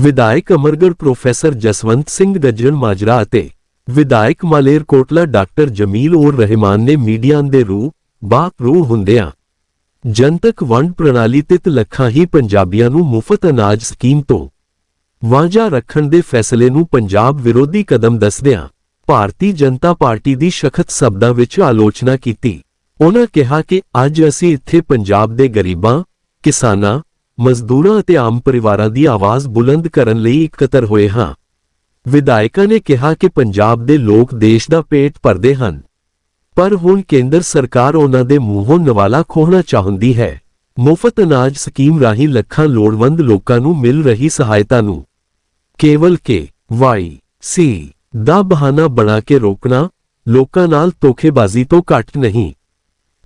ਵਿਧਾਇਕ ਅਮਰਗੜ ਪ੍ਰੋਫੈਸਰ ਜਸਵੰਤ ਸਿੰਘ ਗੱਜਣ ਮਾਜਰਾ ਅਤੇ ਵਿਧਾਇਕ ਮਾਲੇਰਕੋਟਲਾ ਡਾਕਟਰ ਜਮੀਲ ਔਰ ਰਹਿਮਾਨ ਨੇ ਮੀਡੀਆ ਦੇ ਰੂਹ ਬਾਕ ਰੂ ਹੁੰਦਿਆਂ ਜਨਤਕ ਵੰਡ ਪ੍ਰਣਾਲੀ ਤਿਤ ਲੱਖਾਂ ਹੀ ਪੰਜਾਬੀਆਂ ਨੂੰ ਮੁਫਤ ਅਨਾਜ ਸਕੀਮ ਤੋਂ ਵਾਂਝਾ ਰੱਖਣ ਦੇ ਫੈਸਲੇ ਨੂੰ ਪੰਜਾਬ ਵਿਰੋਧੀ ਕਦਮ ਦੱਸਦਿਆਂ ਭਾਰਤੀ ਜਨਤਾ ਪਾਰਟੀ ਦੀ ਸਖਤ ਸ਼ਬਦਾਂ ਵਿੱਚ ਆਲੋਚਨਾ ਕੀਤੀ। ਉਹਨਾਂ ਕਿਹਾ ਕਿ ਅੱਜ ਅਸੀਂ ਇੱਥੇ ਪੰਜਾਬ ਦੇ ਗਰੀਬਾਂ, ਕਿਸਾਨਾਂ ਮਜ਼ਦੂਰਾਂ ਅਤੇ ਆਮ ਪਰਿਵਾਰਾਂ ਦੀ ਆਵਾਜ਼ ਬੁਲੰਦ ਕਰਨ ਲਈ ਇਕੱਤਰ ਹੋਏ ਹਾਂ। ਵਿਧਾਇਕਾਂ ਨੇ ਕਿਹਾ ਕਿ ਪੰਜਾਬ ਦੇ ਲੋਕ ਦੇਸ਼ ਦਾ ਪੇਟ ਭਰਦੇ ਹਨ। ਪਰ ਹੁਣ ਕੇਂਦਰ ਸਰਕਾਰ ਉਹਨਾਂ ਦੇ ਮੂੰਹੋਂ ਨਵਾਲਾ ਖੋਹਣਾ ਚਾਹੁੰਦੀ ਹੈ। ਮੁਫਤ ਅਨਾਜ ਸਕੀਮ ਰਾਹੀਂ ਲੱਖਾਂ ਲੋੜਵੰਦ ਲੋਕਾਂ ਨੂੰ ਮਿਲ ਰਹੀ ਸਹਾਇਤਾ ਨੂੰ। ਕੇਵਲ ਕੇ, ਵਾਈ, ਸੀ ਦਾ ਬਹਾਨਾ ਬਣਾ ਕੇ ਰੋਕਣਾ ਲੋਕਾਂ ਨਾਲ ਧੋਖੇਬਾਜ਼ੀ ਤੋਂ ਘੱਟ ਨਹੀਂ।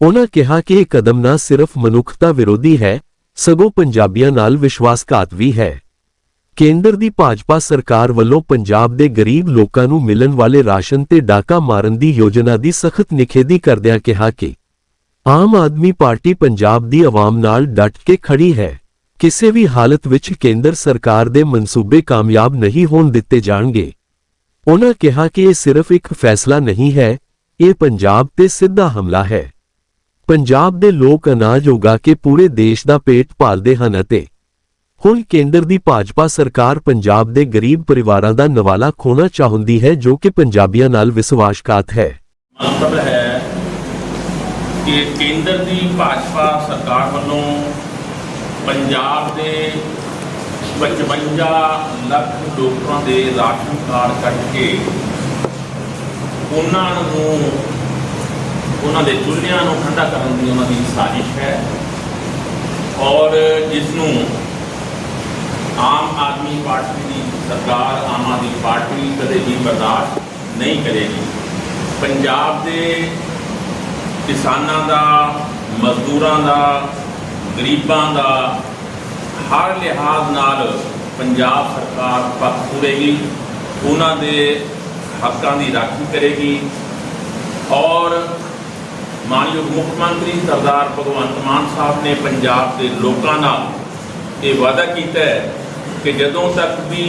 ਉਹਨਾਂ ਕਿਹਾ ਕਿ ਇਹ ਕਦਮ ਨਾ ਸਿਰਫ ਮਨੁੱਖਤਾ ਵਿਰੋਧੀ ਹੈ ਸਗੋਂ ਪੰਜਾਬੀਆਂ ਨਾਲ ਵਿਸ਼ਵਾਸਘਾਤ ਵੀ ਹੈ। ਕੇਂਦਰ ਦੀ ਭਾਜਪਾ ਸਰਕਾਰ ਵੱਲੋਂ ਪੰਜਾਬ ਦੇ ਗਰੀਬ ਲੋਕਾਂ ਨੂੰ ਮਿਲਣ ਵਾਲੇ ਰਾਸ਼ਨ ਤੇ ਡਾਕਾ ਮਾਰਨ ਦੀ ਯੋਜਨਾ ਦੀ ਸਖਤ ਨਿਖੇਧੀ ਕਰਦਿਆਂ ਕਿਹਾ ਕਿ ਆਮ ਆਦਮੀ ਪਾਰਟੀ ਪੰਜਾਬ ਦੀ ਆਵਾਮ ਨਾਲ ਡਟ ਕੇ ਖੜੀ ਹੈ। ਕਿਸੇ ਵੀ ਹਾਲਤ ਵਿੱਚ ਕੇਂਦਰ ਸਰਕਾਰ ਦੇ ਮਨਸੂਬੇ ਕਾਮਯਾਬ ਨਹੀਂ ਹੋਣ ਦਿੱਤੇ ਜਾਣਗੇ। ਉਹਨਾਂ ਕਿਹਾ ਕਿ ਇਹ ਸਿਰਫ ਇੱਕ ਫੈਸਲਾ ਨਹੀਂ ਹੈ, ਇਹ ਪੰਜਾਬ ਤੇ ਸਿੱਧਾ ਹਮਲਾ ਹੈ। ਪੰਜਾਬ ਦੇ ਲੋਕ ਅਨਾਜ ਉਗਾ ਕੇ ਪੂਰੇ ਦੇਸ਼ ਦਾ ਪੇਟ ਪਾਲਦੇ ਹਨ ਅਤੇ ਹੁਣ ਕੇਂਦਰ ਦੀ ਭਾਜਪਾ ਸਰਕਾਰ ਪੰਜਾਬ ਦੇ ਗਰੀਬ ਪਰਿਵਾਰਾਂ ਦਾ ਨਵਾਲਾ ਖੋਣਾ ਚਾਹੁੰਦੀ ਹੈ ਜੋ ਕਿ ਪੰਜਾਬੀਆਂ ਨਾਲ ਵਿਸ਼ਵਾਸਘਾਤ ਹੈ। ਮਤਲਬ ਹੈ ਕਿ ਕੇਂਦਰ ਦੀ ਭਾਜਪਾ ਸਰਕਾਰ ਵੱਲੋਂ ਪੰਜਾਬ ਦੇ 55 ਲੱਖ ਲੋਕਾਂ ਦੇ ਰਾਸ਼ਨ ਕਾਰਡ ਕੱਟ ਕੇ ਉਹਨਾਂ ਨੂੰ ਉਹਨਾਂ ਦੇ ਚੁੱਲ੍ਹਿਆਂ ਨੂੰ ਠੰਡਾ ਕਰਨ ਦੀ ਉਹਨਾਂ ਦੀ ਸਾਜ਼ਿਸ਼ ਹੈ। ਔਰ ਜਿਸ ਨੂੰ ਆਮ ਆਦਮੀ ਪਾਰਟੀ ਦੀ ਸਰਕਾਰ, ਆਮ ਆਦਮੀ ਪਾਰਟੀ ਕਦੇ ਵੀ ਬਰਦਾਸ਼ਤ ਨਹੀਂ ਕਰੇਗੀ। ਪੰਜਾਬ ਦੇ ਕਿਸਾਨਾਂ ਦਾ, ਮਜ਼ਦੂਰਾਂ ਦਾ, ਗਰੀਬਾਂ ਦਾ ਹਰ ਲਿਹਾਜ਼ ਨਾਲ ਪੰਜਾਬ ਸਰਕਾਰ ਪੱਖ ਪੂਰੇਗੀ, ਉਹਨਾਂ ਦੇ ਹੱਕਾਂ ਦੀ ਰਾਖੀ ਕਰੇਗੀ। ਔਰ ਮਾਨਯੋਗ ਮੁੱਖ ਮੰਤਰੀ ਸਰਦਾਰ ਭਗਵੰਤ ਮਾਨ ਸਾਹਿਬ ਨੇ ਪੰਜਾਬ ਦੇ ਲੋਕਾਂ ਨਾਲ ਇਹ ਵਾਅਦਾ ਕੀਤਾ ਹੈ ਕਿ ਜਦੋਂ ਤੱਕ ਵੀ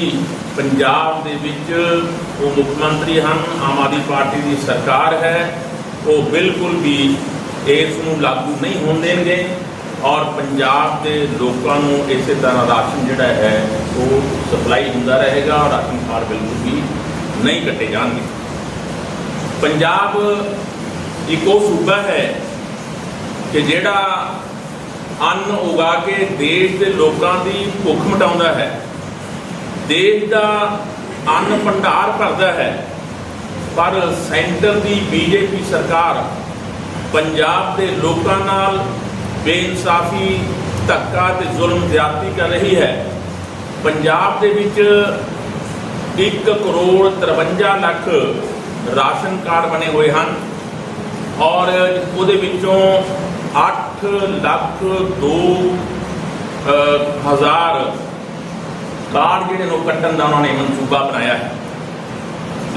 ਪੰਜਾਬ ਦੇ ਵਿੱਚ ਉਹ ਮੁੱਖ ਮੰਤਰੀ ਹਨ, ਆਮ ਆਦਮੀ ਪਾਰਟੀ ਦੀ ਸਰਕਾਰ ਹੈ, ਉਹ ਬਿਲਕੁਲ ਵੀ ਇਸ ਨੂੰ ਲਾਗੂ ਨਹੀਂ ਹੋਣ ਦੇਣਗੇ ਔਰ ਪੰਜਾਬ ਦੇ ਲੋਕਾਂ ਨੂੰ ਇਸੇ ਤਰ੍ਹਾਂ ਰਾਸ਼ਨ ਜਿਹੜਾ ਹੈ, ਉਹ ਸਪਲਾਈ ਹੁੰਦਾ ਰਹੇਗਾ ਔਰ ਰਾਸ਼ਨ ਕਾਰਡ ਬਿਲਕੁਲ ਵੀ ਨਹੀਂ ਕੱਟੇ ਜਾਣਗੇ। ਪੰਜਾਬ ਇੱਕ ਉਹ ਸੂਬਾ ਹੈ ਕਿ ਜਿਹੜਾ ਅੰਨ ਉਗਾ ਕੇ ਦੇਸ਼ ਦੇ ਲੋਕਾਂ ਦੀ ਭੁੱਖ ਮਿਟਾਉਂਦਾ ਹੈ। ਦੇਸ਼ ਦਾ ਅੰਨ ਭੰਡਾਰ ਭਰਦਾ ਹੈ। ਪਰ ਸੈਂਟਰ ਦੀ ਬੀਜੇਪੀ ਸਰਕਾਰ ਪੰਜਾਬ ਦੇ ਲੋਕਾਂ ਨਾਲ ਬੇਇਨਸਾਫੀ, ਧੱਕਾ ਤੇ ਜ਼ੁਲਮ ਜ਼ਿਆਦਤੀ ਕਰ ਰਹੀ ਹੈ। ਪੰਜਾਬ ਦੇ ਵਿੱਚ 1 ਕਰੋੜ 53 ਲੱਖ ਰਾਸ਼ਨ ਕਾਰਡ ਬਣੇ ਹੋਏ ਹਨ। ਔਰ ਉਹਦੇ ਵਿੱਚੋਂ 8 ਲੱਖ 2 ਹਜ਼ਾਰ ਕਾਰਡ ਜਿਹੜੇ ਨੂੰ ਕੱਟਣ ਦਾ ਉਹਨਾਂ ਨੇ ਮਨਸੂਬਾ ਬਣਾਇਆ ਹੈ।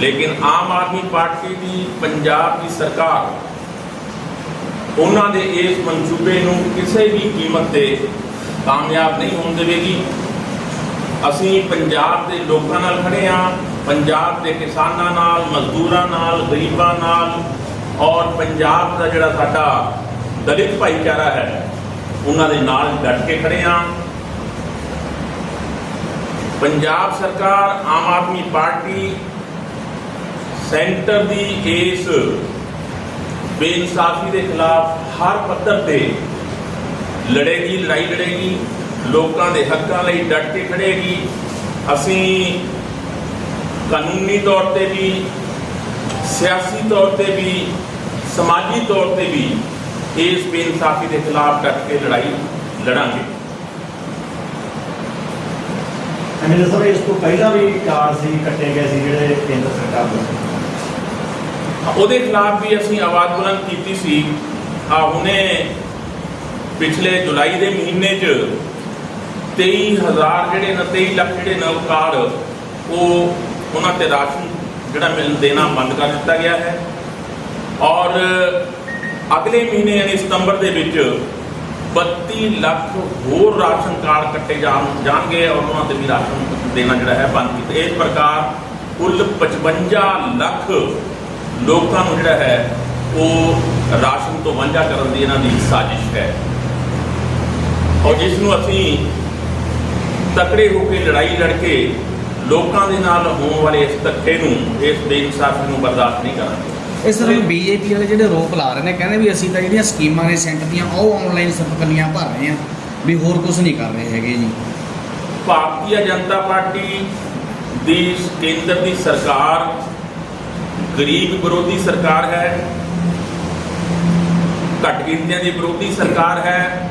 ਲੇਕਿਨ ਆਮ ਆਦਮੀ ਪਾਰਟੀ ਦੀ, ਪੰਜਾਬ ਦੀ ਸਰਕਾਰ ਉਹਨਾਂ ਦੇ ਇਸ ਮਨਸੂਬੇ ਨੂੰ ਕਿਸੇ ਵੀ ਕੀਮਤ ਤੇ ਕਾਮਯਾਬ ਨਹੀਂ ਹੋਣ ਦੇਵੇਗੀ। ਅਸੀਂ ਪੰਜਾਬ ਦੇ ਲੋਕਾਂ ਨਾਲ ਖੜੇ ਹਾਂ, ਪੰਜਾਬ ਦੇ ਕਿਸਾਨਾਂ ਨਾਲ, ਮਜ਼ਦੂਰਾਂ ਨਾਲ, ਗਰੀਬਾਂ ਨਾਲ ਔਰ ਪੰਜਾਬ ਦਾ ਜਿਹੜਾ ਸਾਡਾ ਦਲਿਤ ਭਾਈਚਾਰਾ ਹੈ, ਉਹਨਾਂ ਦੇ ਨਾਲ ਡਟ ਕੇ ਖੜੇ ਹਾਂ। ਪੰਜਾਬ ਸਰਕਾਰ, ਆਮ ਆਦਮੀ ਪਾਰਟੀ ਸੈਂਟਰ ਦੀ ਇਸ ਬੇਇਨਸਾਫੀ ਦੇ ਖਿਲਾਫ ਹਰ ਪੱਧਰ ਤੇ ਲੜੇਗੀ, ਲੜਾਈ ਲੜੇਗੀ, ਲੋਕਾਂ ਦੇ ਹੱਕਾਂ ਲਈ ਡਟ ਕੇ ਖੜੇਗੀ। ਅਸੀਂ ਕਾਨੂੰਨੀ ਤੌਰ ਤੇ ਵੀ ਸਿਆਸੀ ਤੌਰ ਤੇ ਵੀ ਸਮਾਜੀ ਤੌਰ ਤੇ ਵੀ ਇਸ ਬੇਇਨਸਾਫੀ ਦੇ ਖਿਲਾਫ ਡਟ ਕੇ ਲੜਾਈ ਲੜਾਂਗੇ। ਐਮਐਲਏ ਸਾਹਿਬ ਇਸ ਤੋਂ ਪਹਿਲਾਂ ਵੀ ਕਾਰਡ ਸੀ ਕੱਟੇ ਗਏ ਸੀ ਜਿਹੜੇ ਕੇਂਦਰ ਸਰਕਾਰ ਵੱਲੋਂ ਉਹਦੇ ਖਿਲਾਫ ਵੀ ਅਸੀਂ ਆਵਾਜ਼ ਬੁਲੰਦ ਕੀਤੀ ਸੀ। ਆ ਹੁਣੇ ਪਿਛਲੇ ਜੁਲਾਈ ਦੇ ਮਹੀਨੇ 'ਚ 23000 ਜਿਹੜੇ ਨੇ 23 ਲੱਖ ਜਿਹੜੇ ਨੇ ਕਾਰਡ ਉਹ ਉਹਨਾਂ ਤੇ ਰਾਸ਼ਨ ਜਿਹੜਾ ਮਿਲ ਦੇਣਾ ਬੰਦ ਕਰ ਦਿੱਤਾ ਗਿਆ ਹੈ। ਔਰ ਅਗਲੇ ਮਹੀਨੇ ਯਾਨੀ ਸਤੰਬਰ ਦੇ ਵਿੱਚ 32 ਲੱਖ ਹੋਰ ਰਾਸ਼ਨ ਕਾਰਡ ਕੱਟੇ ਜਾਣ ਜਾਣਗੇ ਔਰ ਉਹਨਾਂ ਤੇ ਵੀ ਰਾਸ਼ਨ ਦੇਣਾ ਜਿਹੜਾ ਹੈ ਬੰਦ ਕੀਤਾ। ਇਸ ਪ੍ਰਕਾਰ ਕੁੱਲ 55 ਲੱਖ ਲੋਕਾਂ ਨੂੰ ਜਿਹੜਾ ਹੈ ਉਹ ਰਾਸ਼ਨ ਤੋਂ ਵਾਂਝਾ ਕਰਨ ਦੀ ਇਹਨਾਂ ਦੀ ਸਾਜ਼ਿਸ਼ ਹੈ। ਔਰ ਜਿਸ ਨੂੰ ਅਸੀਂ ਤਕੜੇ ਹੋ ਕੇ ਲੜਾਈ ਲੜ ਕੇ ਲੋਕਾਂ ਦੇ ਨਾਲ ਹੋਣ ਵਾਲੇ ਇਸ ਧੱਕੇ ਨੂੰ ਇਸ ਬੇਇਨਸਾਫੀ ਨੂੰ ਬਰਦਾਸ਼ਤ ਨਹੀਂ ਕਰਾਂਗੇ ਇਸ ਤਰ੍ਹਾਂ ਬੀਜੇਪੀ ਵਾਲੇ ਜਿਹੜੇ ਰੋਪ ਲਾ ਰਹੇ ਨੇ ਕਹਿੰਦੇ ਵੀ ਅਸੀਂ ਤਾਂ ਜਿਹੜੀਆਂ ਸਕੀਮਾਂ ਨੇ ਸੈਂਟਰ ਦੀਆਂ ਉਹ ਆਨਲਾਈਨ ਸਿਰਫ ਕੱਲੀਆਂ ਭਰ ਰਹੇ ਹਾਂ ਵੀ ਹੋਰ ਕੁਝ ਨਹੀਂ ਕਰ ਰਹੇ ਹੈਗੇ ਜੀ। ਭਾਰਤੀ ਜਨਤਾ ਪਾਰਟੀ ਦੀ ਕੇਂਦਰ ਦੀ ਸਰਕਾਰ ਗਰੀਬ ਵਿਰੋਧੀ ਸਰਕਾਰ ਹੈ ਘੱਟ ਗਿਣਤੀਆਂ ਦੀ ਵਿਰੋਧੀ ਸਰਕਾਰ ਹੈ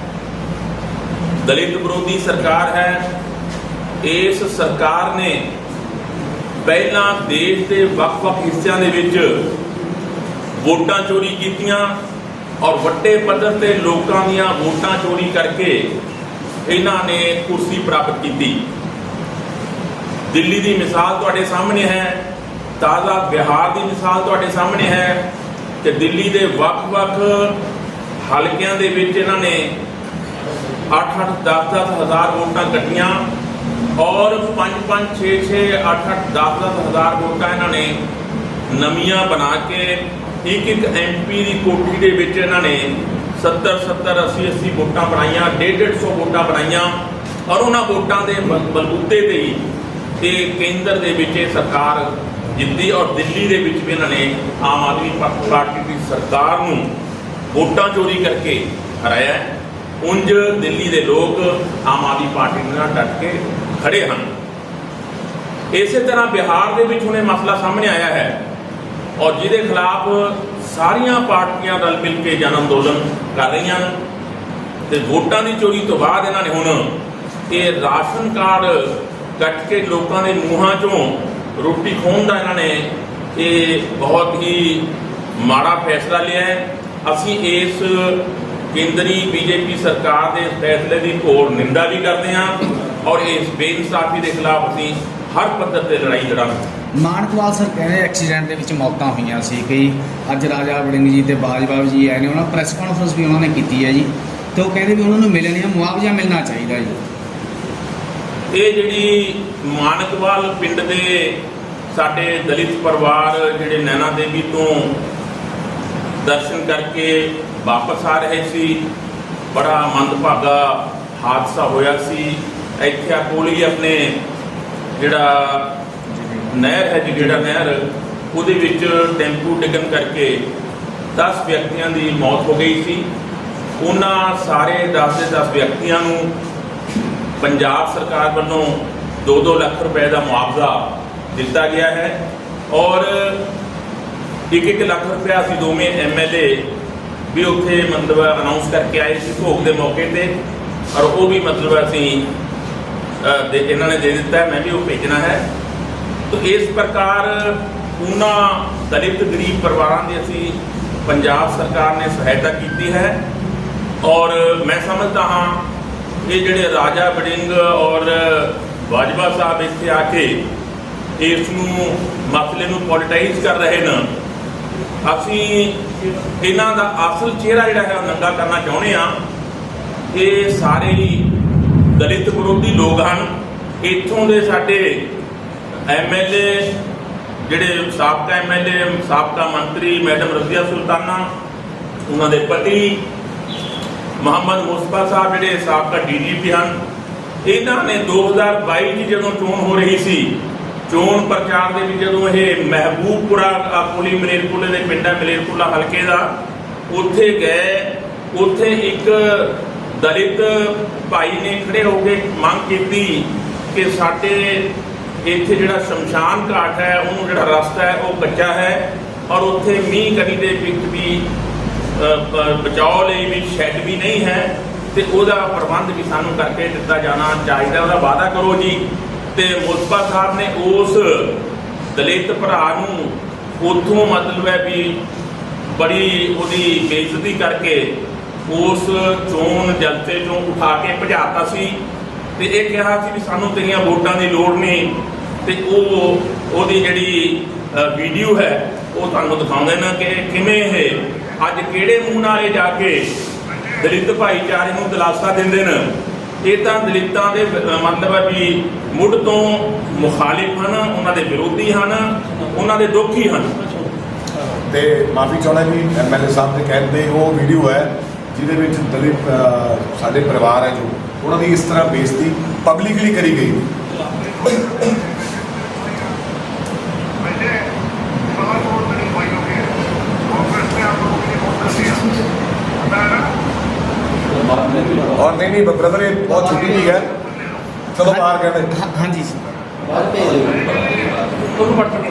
ਦਲਿਤ ਵਿਰੋਧੀ ਸਰਕਾਰ ਹੈ ਇਸ ਸਰਕਾਰ ਨੇ ਪਹਿਲਾਂ ਦੇਸ਼ ਦੇ ਵੱਖ-ਵੱਖ ਹਿੱਸਿਆਂ ਦੇ ਵਿੱਚ ਵੋਟਾਂ ਚੋਰੀ ਕੀਤੀਆਂ ਔਰ ਵੱਡੇ ਪੱਧਰ ਤੇ ਲੋਕਾਂ ਦੀਆਂ ਵੋਟਾਂ ਚੋਰੀ ਕਰਕੇ ਇਹਨਾਂ ਨੇ ਕੁਰਸੀ ਪ੍ਰਾਪਤ ਕੀਤੀ। ਦਿੱਲੀ ਦੀ ਮਿਸਾਲ ਤੁਹਾਡੇ ਸਾਹਮਣੇ ਹੈ, ਤਾਜ਼ਾ ਬਿਹਾਰ ਦੀ ਮਿਸਾਲ ਤੁਹਾਡੇ ਸਾਹਮਣੇ ਹੈ ਕਿ ਦਿੱਲੀ ਦੇ ਵੱਖ-ਵੱਖ ਹਲਕਿਆਂ ਦੇ ਵਿੱਚ ਇਹਨਾਂ ਨੇ 8-8 10-10 ਹਜ਼ਾਰ ਵੋਟਾਂ ਕੱਟੀਆਂ ਔਰ 5-5 6-6 8-8 10-10 ਹਜ਼ਾਰ ਵੋਟਾਂ ਇਹਨਾਂ ਨੇ ਨਵੀਆਂ ਬਣਾ ਕੇ ਇੱਕ ਇੱਕ ਐਮਪੀ ਦੀ ਕੋਠੀ ਦੇ ਵਿੱਚ ਇਹਨਾਂ ਨੇ 70 70 80 80 ਵੋਟਾਂ ਬਣਾਈਆਂ 150 ਵੋਟਾਂ ਬਣਾਈਆਂ ਔਰ ਉਹਨਾਂ ਵੋਟਾਂ ਦੇ ਬਲ- ਬਲਬੂਤੇ ਤੇ ਹੀ ਇਹ ਕੇਂਦਰ ਦੇ ਵਿੱਚ ਇਹ ਸਰਕਾਰ ਜਿੱਤੀ ਔਰ ਦਿੱਲੀ ਦੇ ਵਿੱਚ ਵੀ ਇਹਨਾਂ ਨੇ ਆਮ ਆਦਮੀ ਪਾਰਟੀ ਦੀ ਸਰਕਾਰ ਨੂੰ ਵੋਟਾਂ ਚੋਰੀ ਕਰਕੇ ਹਰਾਇਆ ਹੈ। ਉਂਝ ਦਿੱਲੀ ਦੇ ਲੋਕ ਆਮ ਆਦਮੀ ਪਾਰਟੀ ਦੇ ਨਾਲ ਡਟ ਕੇ ਖੜੇ ਹਨ ਇਸੇ ਤਰ੍ਹਾਂ ਬਿਹਾਰ ਦੇ ਵਿੱਚ ਹੁਣੇ ਮਸਲਾ ਸਾਹਮਣੇ ਆਇਆ ਹੈ ਔਰ ਜਿਹਦੇ ਖਿਲਾਫ ਸਾਰੀਆਂ ਪਾਰਟੀਆਂ ਰਲ ਮਿਲ ਕੇ ਜਨ ਅੰਦੋਲਨ ਕਰ ਰਹੀਆਂ ਹਨ ਤੇ ਵੋਟਾਂ ਦੀ ਚੋਰੀ ਤੋਂ ਬਾਅਦ ਇਹਨਾਂ ਨੇ ਹੁਣ ਇਹ ਰਾਸ਼ਨ ਕਾਰਡ ਕੱਟ ਕੇ ਲੋਕਾਂ ਦੇ ਮੂੰਹਾਂ 'ਚੋਂ ਰੋਟੀ ਖੋਣ ਦਾ ਇਹਨਾਂ ਨੇ ਇਹ ਬਹੁਤ ਹੀ ਮਾੜਾ ਫੈਸਲਾ ਲਿਆ ਹੈ ਅਸੀਂ ਇਸ ਕੇਂਦਰੀ ਬੀਜੇਪੀ ਸਰਕਾਰ ਦੇ ਫੈਸਲੇ ਦੀ ਘੋਰ ਨਿੰਦਾ ਵੀ ਕਰਦੇ ਹਾਂ ਔਰ ਇਸ ਬੇਇਨਸਾਫੀ ਦੇ ਖਿਲਾਫ ਅਸੀਂ ਹਰ ਪੱਧਰ ਤੇ ਲੜਾਈ ਲੜਾਂਗੇ। ਮਾਨਕਵਾਲ ਸਰ ਕਹਿੰਦੇ ਐਕਸੀਡੈਂਟ ਦੇ ਵਿੱਚ ਮੌਤਾਂ ਹੋਈਆਂ ਸੀ ਕਈ ਅੱਜ ਰਾਜਾ ਵੜਿੰਗ ਜੀ ਤੇ ਬਾਜਵਾ ਜੀ ਆਏ ਨੇ ਉਹਨਾਂ ਪ੍ਰੈਸ ਕਾਨਫਰੰਸ ਵੀ ਉਹਨਾਂ ਨੇ ਕੀਤੀ ਹੈ ਜੀ ਤੇ ਉਹ ਕਹਿੰਦੇ ਵੀ ਉਹਨਾਂ ਨੂੰ ਮਿਲਣ ਜਾਂ ਮੁਆਵਜ਼ਾ ਮਿਲਣਾ ਚਾਹੀਦਾ ਜੀ। ਇਹ ਜਿਹੜੀ ਮਾਨਕਵਾਲ ਪਿੰਡ ਦੇ ਸਾਡੇ ਦਲਿਤ ਪਰਿਵਾਰ ਜਿਹੜੇ ਨੈਣਾ ਦੇਵੀ ਤੋਂ ਦਰਸ਼ਨ ਕਰਕੇ ਵਾਪਸ ਆ ਰਹੇ ਸੀ। ਬੜਾ ਮੰਦਭਾਗਾ ਹਾਦਸਾ ਹੋਇਆ ਸੀ। ਇੱਥੇ ਆ ਕੋਲ ਹੀ ਆਪਣੇ ਜਿਹੜਾ ਨਹਿਰ ਹੈ ਜਿਹੜਾ ਨਹਿਰ, ਉਹਦੇ ਵਿੱਚ ਟੈਂਪੂ ਡਿੱਗਣ ਕਰਕੇ 10 ਵਿਅਕਤੀਆਂ ਦੀ ਮੌਤ ਹੋ ਗਈ ਸੀ। ਉਹਨਾਂ ਸਾਰੇ 10 ਦੇ 10 ਵਿਅਕਤੀਆਂ ਨੂੰ ਪੰਜਾਬ ਸਰਕਾਰ ਵੱਲੋਂ 2-2 ਲੱਖ ਰੁਪਏ ਦਾ ਮੁਆਵਜ਼ਾ ਦਿੱਤਾ ਗਿਆ ਹੈ। ਔਰ 1-1 ਲੱਖ ਰੁਪਇਆ ਅਸੀਂ ਦੋਵੇਂ ਐਮਐਲਏ ਵੀ ਉੱਥੇ ਮਤਲਬ ਅਨਾਉਂਸ ਕਰਕੇ ਆਏ ਸੀ ਭੋਗ ਦੇ ਮੌਕੇ ਤੇ। ਔਰ ਉਹ ਵੀ ਮਤਲਬ ਅਸੀਂ ਦੇ, ਇਹਨਾਂ ਨੇ ਦੇ ਦਿੱਤਾ ਮੈਂ ਵੀ ਉਹ ਭੇਜਣਾ ਹੈ। ਤੋ ਇਸ ਪ੍ਰਕਾਰ ਉਹਨਾਂ ਦਲਿਤ ਗਰੀਬ ਪਰਿਵਾਰਾਂ ਦੀ ਅਸੀਂ ਪੰਜਾਬ ਸਰਕਾਰ ਨੇ ਸਹਾਇਤਾ ਕੀਤੀ ਹੈ। ਔਰ ਮੈਂ ਸਮਝਦਾ ਹਾਂ, ਇਹ ਜਿਹੜੇ ਰਾਜਾ ਬੜਿੰਗ ਔਰ ਬਾਜਵਾ ਸਾਹਿਬ ਇੱਥੇ ਆ ਕੇ ਇਸ ਨੂੰ ਮਸਲੇ ਨੂੰ ਪੋਲਿਟਾਈਜ਼ ਕਰ ਰਹੇ ਨੇ ਅਸੀਂ ਇਹਨਾਂ ਦਾ ਅਸਲ ਚਿਹਰਾ ਜਿਹੜਾ ਹੈ ਨੰਗਾ ਕਰਨਾ ਚਾਹੁੰਦੇ ਆ ਇਹ ਸਾਰੇ ਹੀ ਦਲਿਤ ਵਿਰੋਧੀ ਲੋਕ ਹਨ। ਇੱਥੋਂ ਦੇ ਸਾਡੇ ਐਮਐਲਏ ਜਿਹੜੇ ਸਾਬਕਾ ਐਮਐਲਏ ਸਾਬਕਾ ਮੰਤਰੀ, ਮੈਡਮ ਰਜ਼ੀਆ ਸੁਲਤਾਨਾ, ਉਹਨਾਂ ਦੇ ਪਤੀ ਮੁਹੰਮਦ ਮੁਸਤਫਾ ਸਾਹਿਬ ਜਿਹੜੇ ਸਾਬਕਾ ਡੀਜੀਪੀ ਹਨ। ਇਹਨਾਂ ਨੇ 2022 ਦੀ ਜਦੋਂ ਚੋਣ ਹੋ ਰਹੀ ਸੀ ਚੋਣ ਪ੍ਰਚਾਰ ਦੇ ਵਿੱਚ ਜਦੋਂ ਇਹ ਮਹਿਬੂਬਪੁਰਾ ਅ, ਪੁਲੀ ਮਲੇਰਕੋਟਲੇ ਦੇ ਪਿੰਡਾਂ ਮਲੇਰਕੋਲਾ ਹਲਕੇ ਦਾ ਉੱਥੇ ਗਏ ਉੱਥੇ ਇੱਕ ਦਲਿਤ ਭਾਈ ਨੇ ਖੜੇ ਹੋ ਕੇ ਮੰਗ ਕੀਤੀ ਕਿ ਸਾਡੇ ਇੱਥੇ ਜਿਹੜਾ ਸ਼ਮਸ਼ਾਨ ਘਾਟ ਹੈ ਉਹਨੂੰ ਜਿਹੜਾ ਰਸਤਾ ਹੈ ਉਹ ਕੱਚਾ ਹੈ ਔਰ ਉੱਥੇ ਮੀਂਹ ਕਣੀ ਦੇ ਵਿੱਚ ਵੀ ਬਚਾਓ ਲਈ ਵੀ ਸ਼ੈੱਡ ਵੀ ਨਹੀਂ ਹੈ ਤੇ ਉਹਦਾ ਪ੍ਰਬੰਧ ਵੀ ਸਾਨੂੰ ਕਰਕੇ ਦਿੱਤਾ ਜਾਣਾ ਚਾਹੀਦਾ ਉਹਦਾ ਵਾਅਦਾ ਕਰੋ ਜੀ। ਤੇ ਮੁਸਤਫਾ ਸਾਹਿਬ ਨੇ ਉਸ ਦਲਿਤ ਭਰਾ ਨੂੰ ਉਥੋਂ ਮਤਲਬ ਹੈ ਵੀ ਬੜੀ ਉਹਦੀ ਬੇਇੱਜ਼ਤੀ ਕਰਕੇ ਉਸ ਚੋਣ ਜਲਸੇ ਚੋਂ ਉਠਾ ਕੇ ਭਜਾਤਾ ਸੀ ਤੇ ਇਹ ਕਿਹਾ ਸੀ ਵੀ ਸਾਨੂੰ ਤੇਰੀਆਂ ਵੋਟਾਂ ਦੀ ਲੋੜ ਨਹੀਂ ਤੇ ਉਹ ਉਹਦੀ ਜਿਹੜੀ ਵੀਡੀਓ ਹੈ, ਉਹ ਤੁਹਾਨੂੰ ਦਿਖਾਉਂਦੇ ਨੇ ਕਿ ਕਿਵੇਂ ਇਹ ਅੱਜ ਕਿਹੜੇ ਮੂੰਹ ਨਾਲ ਇਹ ਜਾ ਕੇ ਦਲਿਤ ਭਾਈਚਾਰੇ ਨੂੰ ਦਿਲਾਸਾ ਦਿੰਦੇ ਨੇ। ਇਹ ਤਾਂ ਦਲਿਤਾਂ ਦੇ ਮਤਲਬ ਹੈ ਵੀ ਮੁੱਢ ਤੋਂ ਮੁਖਾਲਿਫ ਹਨ, ਉਹਨਾਂ ਦੇ ਵਿਰੋਧੀ ਹਨ, ਉਹਨਾਂ ਦੇ ਦੋਖੀ ਹਨ। ਤੇ ਮਾਫੀ ਚਾਹੁੰਦਾ ਜੀ ਐਮਐਲਏ ਸਾਹਿਬ ਦੇ ਕਹਿੰਦੇ ਉਹ ਵੀਡੀਓ ਹੈ, ਜਿਹਦੇ ਵਿੱਚ ਦਲਿਤ ਸਾਡੇ ਪਰਿਵਾਰ ਹੈ ਜੋ, ਉਹਨਾਂ ਦੀ ਇਸ ਤਰ੍ਹਾਂ ਬੇਇੱਜ਼ਤੀ ਪਬਲਿਕਲੀ ਕਰੀ ਗਈ। ਔਰ ਨਹੀਂ ਨਹੀਂ ਬ੍ਰਦਰ ਇਹ ਬਹੁਤ ਛੋਟੀ ਨਹੀਂ ਹੈ। ਚਲੋ ਬਾਹਰ ਕਹਿੰਦੇ। ਹਾਂ- ਹਾਂਜੀ ਸਰ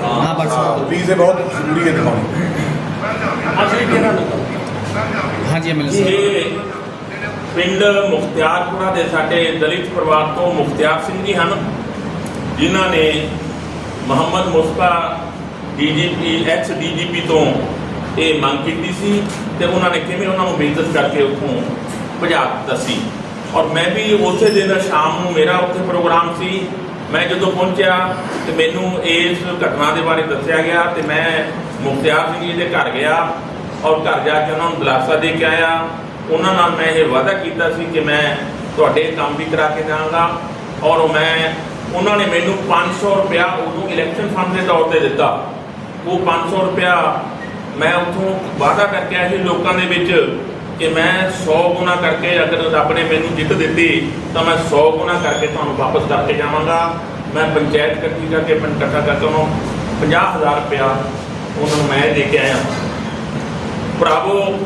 ਹਾਂ ਬਸ। ਪਲੀਜ਼ ਇਹ ਬਹੁਤ ਜ਼ਰੂਰੀ ਹੈ ਦਿਖਾਉਣੀ ਹਾਂਜੀ ਐਮਐਲਏ ਸਾਹਿਬ। ਇਹ ਪਿੰਡ ਮੁਖਤਿਆਰਪੁਰਾ ਦੇ ਸਾਡੇ ਦਲਿਤ ਪਰਿਵਾਰ ਤੋਂ ਮੁਖਤਿਆਰ ਸਿੰਘ ਜੀ ਹਨ ਜਿਨ੍ਹਾਂ ਨੇ Mohammad Mustafa DGP ex DGP ਤੋਂ ਇਹ ਮੰਗ ਕੀਤੀ ਸੀ ਤੇ ਉਹਨਾਂ ਨੇ ਕਿਵੇਂ ਉਹਨਾਂ ਨੂੰ ਬੇਇੱਜ਼ਤ ਕਰਕੇ ਉੱਥੋਂ ਭਜਾ ਦਿੱਤਾ ਸੀ। ਔਰ ਮੈਂ ਵੀ ਉਸੇ ਦਿਨ ਸ਼ਾਮ ਨੂੰ ਮੇਰਾ ਉੱਥੇ ਪ੍ਰੋਗਰਾਮ ਸੀ। ਮੈਂ ਜਦੋਂ ਪਹੁੰਚਿਆ ਤੇ ਮੈਨੂੰ ਇਸ ਘਟਨਾ ਦੇ ਬਾਰੇ ਦੱਸਿਆ ਗਿਆ ਤੇ ਮੈਂ ਮੁਖਤਿਆਰ ਸਿੰਘ ਜੀ ਦੇ ਘਰ ਗਿਆ ਔਰ ਘਰ ਜਾ ਕੇ ਉਹਨਾਂ ਨੂੰ ਦਿਲਾਸਾ ਦੇ ਕੇ ਆਇਆ। ਉਹਨਾਂ ਨਾਲ ਮੈਂ ਇਹ ਵਾਅਦਾ ਕੀਤਾ ਸੀ ਕਿ ਮੈਂ ਤੁਹਾਡੇ ਕੰਮ ਵੀ ਕਰਾ ਕੇ ਜਾਵਾਂਗਾ ਔਰ ਮੈਂ ਉਹਨਾਂ ਨੇ ਮੈਨੂੰ 500 ਰੁਪਇਆ ਉਦੋਂ ਇਲੈਕਸ਼ਨ ਫੰਡ ਦੇ ਤੌਰ ਤੇ ਦਿੱਤਾ। ਉਹ 500 ਰੁਪਇਆ ਮੈਂ ਉੱਥੋਂ ਵਾਅਦਾ ਕਰਕੇ ਆਇਆ ਸੀ ਲੋਕਾਂ ਦੇ ਵਿੱਚ ਕਿ ਮੈਂ 100 ਗੁਣਾ ਕਰਕੇ ਅਗਰ ਰੱਬ ਨੇ ਮੈਨੂੰ ਜਿੱਤ ਦਿੱਤੀ, ਤਾਂ ਮੈਂ 100 ਗੁਣਾ ਕਰਕੇ ਤੁਹਾਨੂੰ ਵਾਪਸ ਕਰਕੇ ਜਾਵਾਂਗਾ। ਮੈਂ ਪੰਚਾਇਤ ਇਕੱਠੀ ਕਰਕੇ ਪਿੰਡ ਇਕੱਠਾ ਕਰਕੇ ਉਹਨੂੰ 50000 ਰੁਪਇਆ ਉਹਨਾਂ ਨੂੰ ਮੈਂ ਦੇ ਕੇ ਆਇਆ। ਭਰਾਵੋ,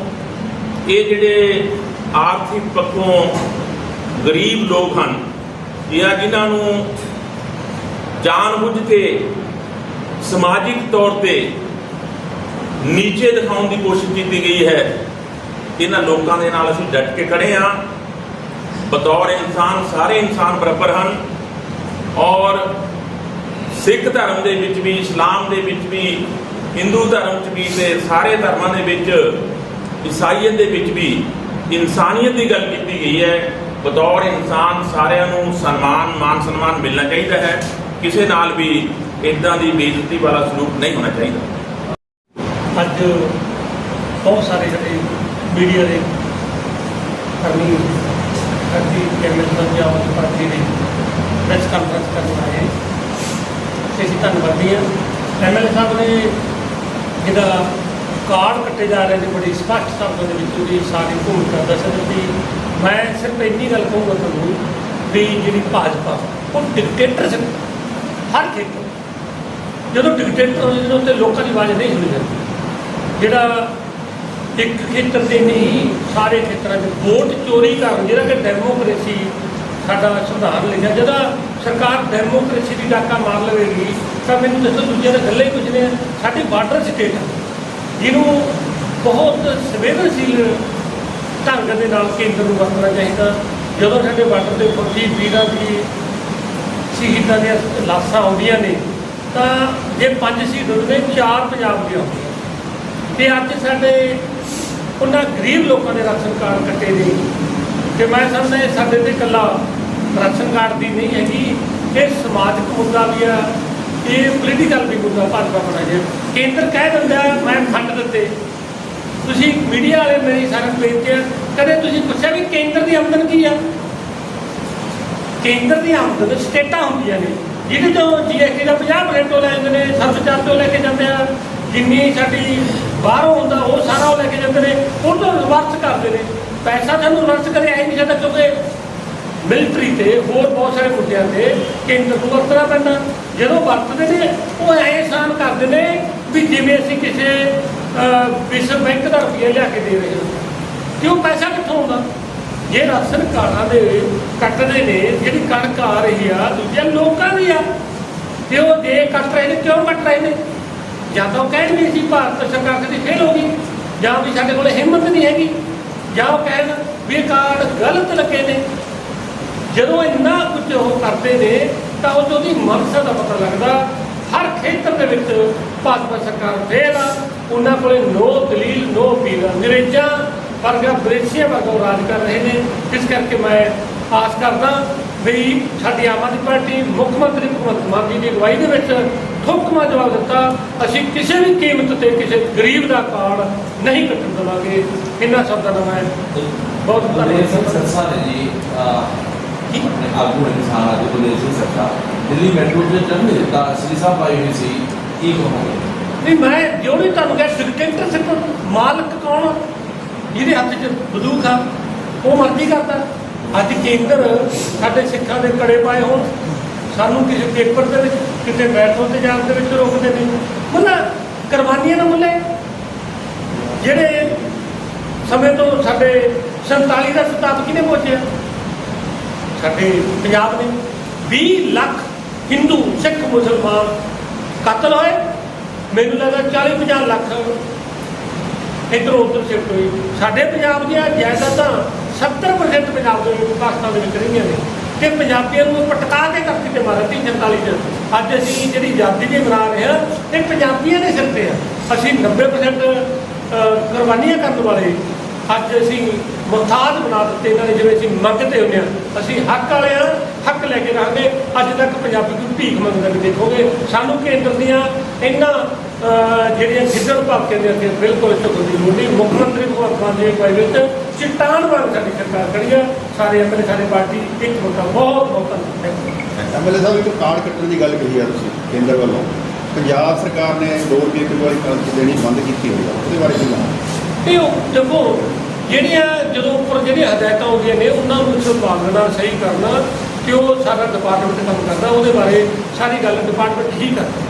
ਇਹ ਜਿਹੜੇ ਆਰਥਿਕ ਪੱਖੋਂ ਗਰੀਬ ਲੋਕ ਹਨ ਜਾਂ ਜਿਨ੍ਹਾਂ ਨੂੰ ਜਾਣਬੁੱਝ ਕੇ ਸਮਾਜਿਕ ਤੌਰ ਤੇ ਨੀਚੇ ਦਿਖਾਉਣ ਦੀ ਕੋਸ਼ਿਸ਼ ਕੀਤੀ ਗਈ ਹੈ। ਇਹਨਾਂ ਲੋਕਾਂ ਦੇ ਨਾਲ ਅਸੀਂ ਡਟ ਕੇ ਖੜੇ ਹਾਂ। ਬਤੌਰ ਇਨਸਾਨ, ਸਾਰੇ ਇਨਸਾਨ ਬਰਾਬਰ ਹਨ। ਔਰ ਸਿੱਖ ਧਰਮ ਦੇ ਵਿੱਚ ਵੀ, ਇਸਲਾਮ ਦੇ ਵਿੱਚ ਵੀ, ਹਿੰਦੂ ਧਰਮ 'ਚ ਵੀ ਤੇ ਸਾਰੇ ਧਰਮਾਂ ਦੇ ਵਿੱਚ, ਈਸਾਈਅਤ ਦੇ ਵਿੱਚ ਵੀ ਇਨਸਾਨੀਅਤ ਦੀ ਗੱਲ ਕੀਤੀ ਗਈ ਹੈ। ਬਤੌਰ ਇਨਸਾਨ ਸਾਰਿਆਂ ਨੂੰ ਸਨਮਾਨ, ਮਾਨ ਸਨਮਾਨ ਮਿਲਣਾ ਚਾਹੀਦਾ ਹੈ। ਕਿਸੇ ਨਾਲ ਵੀ ਇਦਾਂ ਦੀ ਬੇਇੱਜ਼ਤੀ ਵਾਲਾ ਸਲੂਕ ਨਹੀਂ ਹੋਣਾ ਚਾਹੀਦਾ। ਅੱਜ ਬਹੁਤ ਸਾਰੇ ਜਿਹੜੇ ਮੀਡੀਆ ਦੇ ਕਰਮੀ ਕਰਦੀ ਕੈਮਰੇ ਪੰਜਾਬ ਪਾਰਟੀ ਦੇ ਪ੍ਰੈਸ ਕਾਨਫਰੰਸ ਕਰਨ ਆਏ ਹੈ। ਤੇ ਅਸੀਂ ਧੰਨਵਾਦੀ ਹਾਂ। ਐਮਐਲਏ ਸਾਹਿਬ ਨੇ ਜਿਹੜਾ ਕਾਰਡ ਕੱਟੇ ਜਾ ਰਹੇ ਨੇ, ਬੜੀ ਸਪਸ਼ਟ ਸ਼ਬਦਾਂ ਦੇ ਵਿੱਚ ਉਹਦੀ ਸਾਰੀ ਭੂਮਿਕਾ ਦੱਸ ਦਿੱਤੀ ਮੈਂ ਸਿਰਫ ਇੰਨੀ ਗੱਲ ਕਹੂੰਗਾ ਤੁਹਾਨੂੰ ਵੀ ਜਿਹੜੀ ਭਾਜਪਾ, ਉਹ ਡਿਕਟੇਟਰ ਹਰ ਖੇਤਰ। ਜਦੋਂ ਡਿਕਟੇਟਰ ਹੋ ਜਾਂਦੇ ਨੇ ਉੱਤੇ ਲੋਕਾਂ ਦੀ ਆਵਾਜ਼ ਨਹੀਂ ਸੁਣੀ ਜਾਂਦੀ। ਜਿਹੜਾ ਇੱਕ ਖੇਤਰ ਦੇ ਨਹੀਂ, ਸਾਰੇ ਖੇਤਰਾਂ 'ਚ ਵੋਟ ਚੋਰੀ ਕਰਨ ਜਿਹੜਾ ਕਿ ਡੈਮੋਕ੍ਰੇਸੀ ਸਾਡਾ ਸੰਵਿਧਾਨ ਲਿਖਿਆ ਜਦੋਂ ਸਰਕਾਰ ਡੈਮੋਕ੍ਰੇਸੀ ਦੀ ਡਾਕਾ ਮਾਰ ਲਵੇਗੀ, ਤਾਂ ਮੈਨੂੰ ਦੱਸੋ ਦੂਜੇ ਦੇ ਗੱਲੇ ਕੁਝ ਨੇ। ਸਾਡੀ ਬਾਰਡਰ ਸਟੇਟ ਜਿਹਨੂੰ ਬਹੁਤ ਸੰਵੇਦਨਸ਼ੀਲ ਢੰਗ ਦੇ ਨਾਲ ਕੇਂਦਰ ਨੂੰ ਵਰਤਣਾ ਚਾਹੀਦਾ। ਜਦੋਂ ਸਾਡੇ ਬਾਰਡਰ ਦੇ ਫੌਜੀ ਵੀਰਾਂ ਦੀ ਸ਼ਹੀਦਾਂ ਦੀਆਂ ਲਾਸ਼ਾਂ ਆਉਂਦੀਆਂ ਨੇ, ਤਾਂ ਜੇ ਪੰਜ ਸ਼ਹੀਦ ਹੁੰਦੇ ਨੇ ਚਾਰ ਪੰਜਾਬ ਦੀਆਂ ਹੁੰਦੀਆਂ ਤੇ ਅੱਜ ਸਾਡੇ ਉਹਨਾਂ ਗਰੀਬ ਲੋਕਾਂ ਦੇ ਰਾਸ਼ਨ ਕਾਰਡ ਕੱਟੇ ਨੇ। ਤੇ ਮੈਂ ਸਮਝਦਾ ਇਹ ਸਾਡੇ ਤੇ ਇਕੱਲਾ ਰਾਸ਼ਨ ਕਾਰਡ ਦੀ ਨਹੀਂ ਹੈਗੀ, ਇਹ ਸਮਾਜਿਕ ਮੁੱਦਾ ਵੀ ਆ, ਇਹ ਪੋਲੀਟੀਕਲ ਵੀ ਮੁੱਦਾ ਭਾਜਪਾ ਬਣਾ ਜੇ ਕੇਂਦਰ ਕਹਿ ਦਿੰਦਾ, ਮੈਂ ਫੰਡ ਦਿੱਤੇ। ਤੁਸੀਂ ਮੀਡੀਆ ਵਾਲੇ ਮੇਰੀ ਸਾਰਾ ਪੇਜ ਤੇ ਕਦੇ ਤੁਸੀਂ ਪੁੱਛਿਆ ਵੀ ਕੇਂਦਰ ਦੀ ਆਮਦਨ ਕੀ ਆ? ਕੇਂਦਰ ਦੀ ਆਮਦਨ ਸਟੇਟਾਂ ਹੁੰਦੀਆਂ ਨੇ, ਜਿਹਦੇ ਤੋਂ ਜੀਐਸਟੀ ਦਾ 50% ਲੈ ਜਾਂਦੇ ਨੇ ਸਰਵ ਚਾਰ ਤੋਂ ਲੈ ਕੇ ਜਾਂਦੇ ਆ। ਜਿੰਨੀ ਸਾਡੀ ਬਾਹਰੋਂ ਹੁੰਦਾ, ਉਹ ਸਾਰਾ ਉਹ ਲੈ ਕੇ ਜਾਂਦੇ ਨੇ, ਉਹਨਾਂ ਨੂੰ ਰਿਵਰਸ ਕਰਦੇ ਨੇ। ਪੈਸਾ ਸਾਨੂੰ ਰਿਵਰਸ ਕਰੇ ਆਈ ਨਹੀਂ ਸਕਦਾ ਕਿਉਂਕਿ ਮਿਲਟਰੀ ਤੇ ਹੋਰ ਬਹੁਤ ਸਾਰੇ ਮੁੱਦਿਆਂ ਤੇ ਕੇਂਦਰ ਨੂੰ ਵਰਤਣਾ ਪੈਂਦਾ। ਜਦੋਂ ਵਰਤਦੇ ਨੇ, ਉਹ ਐ ਆਸਾਨ ਕਰਦੇ ਨੇ ਵੀ ਜਿਵੇਂ ਅਸੀਂ ਕਿਸੇ ਵਿਸ਼ਵ ਬੈਂਕ ਦਾ ਰੁਪਈਆ ਲਿਆ ਕੇ ਦੇ ਰਹੇ ਹਾਂ ਕਿਉਂ ਪੈਸਾ ਕਿੱਥੋਂ ਆਉਂਦਾ? ਜੇ ਰਾਸ਼ਨ ਕਾਰਡਾਂ ਦੇ ਕੱਟਦੇ ਨੇ, ਜਿਹੜੀ ਕਣਕ ਆ ਰਹੀ ਆ ਦੂਜੇ ਲੋਕਾਂ ਦੀ ਆ, ਤੇ ਉਹ ਜੇ ਕੱਟ ਰਹੇ ਨੇ, ਕਿਉਂ ਕੱਟ ਰਹੇ ਨੇ? ਜਾਂ ਤਾਂ ਉਹ ਕਹਿਣ ਵੀ ਅਸੀਂ ਭਾਰਤ ਸਰਕਾਰ ਕਦੀ ਫੇਲ ਹੋ ਗਈ, ਜਾਂ ਵੀ ਸਾਡੇ ਕੋਲ ਹਿੰਮਤ ਨਹੀਂ ਹੈਗੀ, ਜਾਂ ਉਹ ਕਹਿਣ ਵੀ ਇਹ ਕਾਰਡ ਗਲਤ ਲੱਗੇ ਨੇ ਜਦੋਂ ਇੰਨਾ ਕੁਝ ਉਹ ਕਰਦੇ ਨੇ, ਤਾਂ ਉਹ 'ਚ ਉਹਦੀ ਮਕਸਦ ਦਾ ਪਤਾ ਲੱਗਦਾ, ਹਰ ਖੇਤਰ ਦੇ ਵਿੱਚ ਭਾਜਪਾ ਸਰਕਾਰ ਫੇਲ ਆ, ਉਹਨਾਂ ਕੋਲੇ ਨੋ ਦਲੀਲ, ਨੋ ਅਪੀਲ ਆ। ਅੰਗਰੇਜ਼ਾਂ ਵਰਗਾ ਬ੍ਰਿਟਿਸ਼ੀਆਂ ਵਰਗਾ ਉਹ ਰਾਜ ਕਰ ਰਹੇ ਨੇ ਇਸ ਕਰਕੇ ਮੈਂ ਆਸ ਕਰਦਾ ਵੀ ਸਾਡੀ ਆਮ ਆਦਮੀ ਪਾਰਟੀ ਮੁੱਖ ਮੰਤਰੀ ਭਗਵੰਤ ਮਾਨ ਜੀ ਦੀ ਅਗਵਾਈ ਦੇ ਵਿੱਚ ਠੋਕਮਾ ਜਵਾਬ ਦਿੱਤਾ। ਅਸੀਂ ਕਿਸੇ ਵੀ ਕੀਮਤ ਤੇ ਕਿਸੇ ਗਰੀਬ ਦਾ ਕਾਰਡ ਨਹੀਂ ਕੱਟਣ ਦੇਵਾਂਗੇ। ਇਹਨਾਂ ਸ਼ਬਦਾਂ ਨਾਲ ਮੈਂ ਬਹੁਤ ਧੰਨਵਾਦ। ਸਰਸਾ ਨੇ ਜੀ? ਆਪਣੇ ਆਗੂ ਨੇ ਕਿਸਾਨ ਆਗੂ ਬਲਦੇਵ ਸਿੰਘ ਸਰਸਾ। ਦਿੱਲੀ ਮੈਟਰੋ ਜਨਮ ਨਹੀਂ ਦਿੱਤਾ। ਸ੍ਰੀ ਸਾਹਿਬ ਆਈ ਹੋਈ ਸੀ। ਕੀ ਕਹੋਗੇ? ਨਹੀਂ ਮੈਂ ਜੋ ਨਹੀਂ ਤੁਹਾਨੂੰ ਕਿਹਾ ਡਿਕਟੇਟਰਸ਼ਿਪ ਮਾਲਕ ਕੌਣ? ਜਿਹਦੇ ਹੱਥ 'ਚ ਬੰਦੂਕ ਆ ਉਹ ਮਰਜ਼ੀ ਕਰਦਾ। ਅੱਜ ਕੇਂਦਰ ਸਾਡੇ ਸਿੱਖਾਂ ਦੇ ਕੜੇ ਪਾਏ ਹੋਣ। ਸਾਨੂੰ ਕਿਸੇ ਪੇਪਰ ਦੇ ਵਿੱਚ, ਕਿਤੇ ਬੈਠੋ ਤੇ ਜਾਣ ਦੇ ਵਿੱਚ ਰੋਕਦੇ ਨੇ ਮਤਲਬ ਕੁਰਬਾਨੀਆਂ ਨਾ ਮੁੱਲੇ ਜਿਹੜੇ ਸਮੇਂ ਤੋਂ ਸਾਡੇ 47 ਦਾ ਸਤਾਬ ਕਿਹਨੇ ਪਹੁੰਚਿਆ? ਸਾਡੇ ਪੰਜਾਬ ਨੇ। 20 ਲੱਖ ਹਿੰਦੂ ਸਿੱਖ ਮੁਸਲਮਾਨ ਕਤਲ ਹੋਏ। ਮੈਨੂੰ ਲੱਗਦਾ 40 50 ਲੱਖ ਇੱਧਰੋਂ ਉੱਧਰ ਸ਼ਿਫਟ ਹੋਈ ਸਾਡੇ ਪੰਜਾਬ ਦੀਆਂ ਜਾਇਦਾਦਾਂ 70% ਪੰਜਾਬ ਦੇ ਵਿੱਚ ਪਾਕਿਸਤਾਨ ਦੇ ਵਿੱਚ ਰਹੀਆਂ ਨੇ। ਤੇ ਪੰਜਾਬੀਆਂ ਨੂੰ ਪਟਕਾ ਕੇ ਧਰਤੀ ਤੇ ਮਾਰਿਆ ਤੀ 47 ਚ, ਅੱਜ ਅਸੀਂ ਜਿਹੜੀ ਆਜ਼ਾਦੀ ਵੀ ਮਨਾ ਰਹੇ ਹਾਂ, ਇਹ ਪੰਜਾਬੀਆਂ ਦੇ ਸਿਰ ਤੇ ਆ। ਅਸੀਂ 90% ਕੁਰਬਾਨੀਆਂ ਕਰਨ ਵਾਲੇ। ਅੱਜ ਅਸੀਂ ਮੁਹਤਾਜ ਬਣਾ ਦਿੱਤੇ ਇਹਨਾਂ ਨੇ, ਜਿਵੇਂ ਅਸੀਂ ਮੰਗਦੇ ਹੁੰਦੇ ਹਾਂ। ਅਸੀਂ ਹੱਕ ਵਾਲੇ ਹਾਂ, ਹੱਕ ਲੈ ਕੇ ਰਹਾਂਗੇ। ਅੱਜ ਤੱਕ ਪੰਜਾਬੀ ਨੂੰ ਭੀਖ ਮੰਗਦਾ ਨਹੀਂ ਦੇਖੋਗੇ, ਸਾਨੂੰ ਕੇਂਦਰ ਦੀਆਂ ਇਹਨਾਂ ਜਿਹੜੀਆਂ ਗਿੱਦੜ ਭਾਪਕੇ ਦੀਆਂ ਕਿ ਬਿਲਕੁਲ ਚੁੱਕਣ ਦੀ ਲੋੜ ਨਹੀਂ ਮੁੱਖ ਮੰਤਰੀ ਭਗਵੰਤ ਮਾਨ ਜੀ ਅਗਵਾਈ ਵਿੱਚ ਚਿੱਟਾਨ ਵਾਂਗ ਸਾਡੀ ਸਰਕਾਰ ਖੜੀ ਆ। ਸਾਰੇ ਐਮਐਲਏ ਸਾਡੀ ਪਾਰਟੀ ਇੱਕ ਹੋਤਾ ਬਹੁਤ ਬਹੁਤ ਧੰਨਵਾਦ। ਐਮਐਲਏ ਸਾਹਿਬ ਇੱਕ ਕਾਰਡ ਕੱਟਣ ਦੀ ਗੱਲ ਕਹੀ ਆ ਤੁਸੀਂ ਕੇਂਦਰ ਵੱਲੋਂ। ਪੰਜਾਬ ਸਰਕਾਰ ਨੇ 2 ਰੁਪਏ ਕਿਲੋ ਵਾਲੀ ਕਣਕ ਦੇਣੀ ਬੰਦ ਕੀਤੀ ਹੋਈ ਆ ਉਹਦੇ ਬਾਰੇ ਕੀ ਕਹੋਗੇ? ਇਹ ਦੇਖੋ ਜਿਹੜੀਆਂ ਜਦੋਂ ਉੱਪਰ ਜਿਹੜੀਆਂ ਹਦਾਇਤਾਂ ਆਉਂਦੀਆਂ ਨੇ ਉਹਨਾਂ ਨੂੰ ਸੰਭਾਲਣਾ ਸਹੀ ਕਰਨਾ ਕਿ ਉਹ ਸਾਰਾ ਡਿਪਾਰਟਮੈਂਟ ਕੰਮ ਕਰਦਾ ਉਹਦੇ ਬਾਰੇ ਸਾਰੀ ਗੱਲ ਡਿਪਾਰਟਮੈਂਟ ਹੀ ਕਰਦਾ